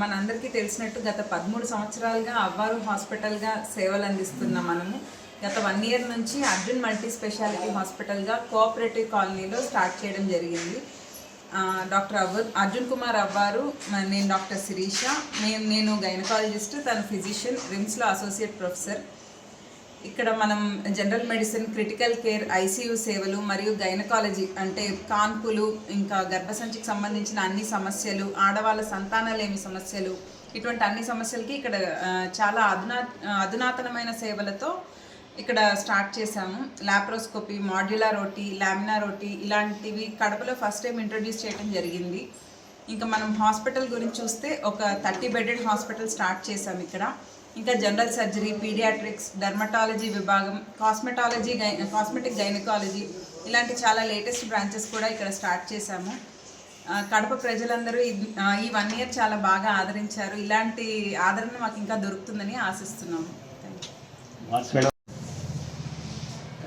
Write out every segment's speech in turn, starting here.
మనందరికీ తెలిసినట్టు గత పదమూడు సంవత్సరాలుగా అవ్వారు హాస్పిటల్గా సేవలు అందిస్తున్నాం మనము గత వన్ ఇయర్ నుంచి అర్జున్ మల్టీ స్పెషాలిటీ హాస్పిటల్గా కోఆపరేటివ్ కాలనీలో స్టార్ట్ చేయడం జరిగింది. డాక్టర్ అవ్వ అర్జున్ కుమార్ అవ్వారు నేను డాక్టర్ శిరీష నేను నేను గైనకాలజిస్ట్ తన ఫిజిషియన్ రిమ్స్లో అసోసియేట్ ప్రొఫెసర్. ఇక్కడ మనం general medicine critical care ICU సేవలు మరియు గైనకాలజీ అంటే కాన్పులు ఇంకా గర్భసంచికి సంబంధించిన అన్ని సమస్యలు ఆడవాళ్ళ సంతానలేమి సమస్యలు ఇటువంటి అన్ని సమస్యలకి ఇక్కడ చాలా అధునా అధునాతనమైన సేవలతో ఇక్కడ స్టార్ట్ చేశాము. లాప్రోస్కోపీ మాడ్యులార్ రోటీ లామినా రోటీ ఇలాంటివి కడపలో ఫస్ట్ టైం ఇంట్రొడ్యూస్ చేయడం జరిగింది. ఇంకా మనం హాస్పిటల్ గురించి చూస్తే ఒక థర్టీ బెడెడ్ హాస్పిటల్ స్టార్ట్ చేసాం ఇక్కడ. ఇంకా జనరల్ సర్జరీ పీడియాట్రిక్స్ డర్మటాలజీ విభాగం కాస్మెటాలజీ గై కాస్మెటిక్ గైనకాలజీ ఇలాంటి చాలా లేటెస్ట్ బ్రాంచెస్ కూడా ఇక్కడ స్టార్ట్ చేశాము. కడప ప్రజలందరూ ఈ- వన్ ఇయర్ చాలా బాగా ఆదరించారు. ఇలాంటి ఆదరణ మాకు ఇంకా దొరుకుతుందని ఆశిస్తున్నాము.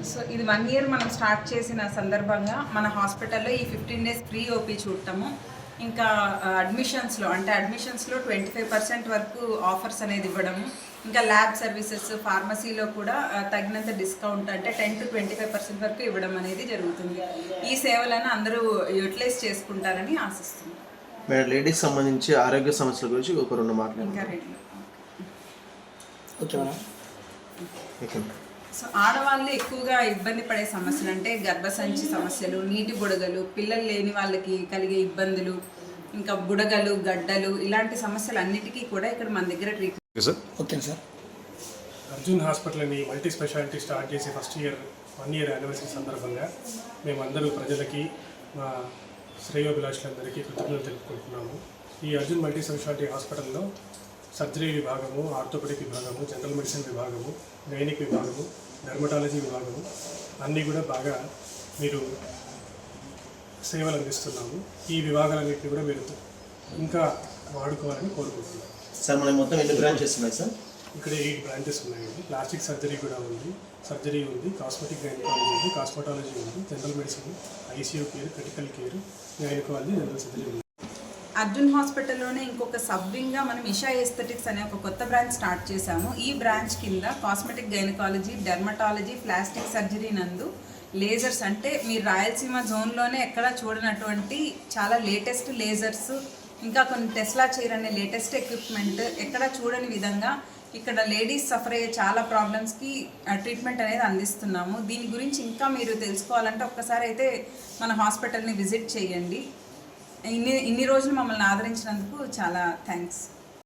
సో ఇది వన్ ఇయర్ మనం స్టార్ట్ చేసిన సందర్భంగా మన హాస్పిటల్లో ఈ ఫిఫ్టీన్ డేస్ ఫ్రీ ఓపీ చూడటము. ఇంకా అడ్మిషన్స్లో అంటే అడ్మిషన్స్లో ట్వంటీ ఫైవ్ పర్సెంట్ వరకు ఆఫర్స్ అనేది ఇవ్వడము. ఇంకా ల్యాబ్ సర్వీసెస్ ఫార్మసీలో కూడా తగినంత డిస్కౌంట్ అంటే ten to twenty five percent వరకు ఇవ్వడం అనేది జరుగుతుంది. ఈ సేవలను అందరూ యూటిలైజ్ చేసుకుంటారని ఆశిస్తున్నాం. మేడం లేడీస్ సంబంధించి ఆరోగ్య సమస్యల గురించి ఒక రెండు రెండు. Okay madam. ఓకే. సో ఆడవాళ్ళు ఎక్కువగా ఇబ్బంది పడే సమస్యలు అంటే గర్భసంచి సమస్యలు నీటి బుడగలు పిల్లలు లేని వాళ్ళకి కలిగే ఇబ్బందులు ఇంకా బుడగలు గడ్డలు ఇలాంటి సమస్యలు అన్నిటికీ కూడా ఇక్కడ మన దగ్గర ట్రీట్మెంట్ ఓకే సార్ అర్జున్ హాస్పిటల్ని మల్టీ స్పెషాలిటీ స్టార్ట్ చేసి first year one year anniversary సందర్భంగా మేమందరూ ప్రజలకి మా శ్రేయోభిలాషులందరికీ కృతజ్ఞతలు తెలుపుకుంటున్నాము. ఈ అర్జున్ మల్టీ స్పెషాలిటీ హాస్పిటల్లో సర్జరీ విభాగము ఆర్థోపెడిక్ విభాగము జనరల్ మెడిసిన్ విభాగము గైనిక్ విభాగము డెర్మటాలజీ విభాగము అన్నీ కూడా బాగా మీరు సేవలు అందిస్తున్నాము ఈ విభాగాలన్నింటినీ కూడా మీరు ఇంకా వాడుకోవాలని కోరుకుంటున్నాము సార్ మనం మొత్తం ఎన్ని బ్రాంచెస్ ఉన్నాయి సార్? ఇక్కడ ఎయిట్ బ్రాంచెస్ ఉన్నాయండి. ప్లాస్టిక్ సర్జరీ కూడా ఉంది సర్జరీ ఉంది కాస్మెటిక్ గైనకాలజీ ఉంది కాస్మెటాలజీ ఉంది general medicine ICU care critical care gynaecology general surgery ఉంది. అర్జున్ హాస్పిటల్లోనే ఇంకొక సబ్ వింగ్గా మనం ఇషా ఎస్థెటిక్స్ అనే ఒక కొత్త బ్రాంచ్ స్టార్ట్ చేశాము. ఈ బ్రాంచ్ కింద cosmetic gynaecology dermatology plastic surgery నందు లేజర్స్ అంటే మీరు రాయలసీమ జోన్లోనే ఎక్కడ చూడనటువంటి చాలా లేటెస్ట్ లేజర్స్ ఇంకా కొన్ని టెస్లా చైర్ అనే లేటెస్ట్ ఎక్విప్మెంట్ ఎక్కడ చూడని విధంగా ఇక్కడ లేడీస్ సఫర్ అయ్యే చాలా ప్రాబ్లమ్స్కి ట్రీట్మెంట్ అనేది అందిస్తున్నాము. దీని గురించి ఇంకా మీరు తెలుసుకోవాలంటే ఒక్కసారి అయితే మన హాస్పిటల్ని విజిట్ చేయండి. ఇన్ని ఇన్ని రోజులు మమ్మల్ని ఆదరించినందుకు చాలా థ్యాంక్స్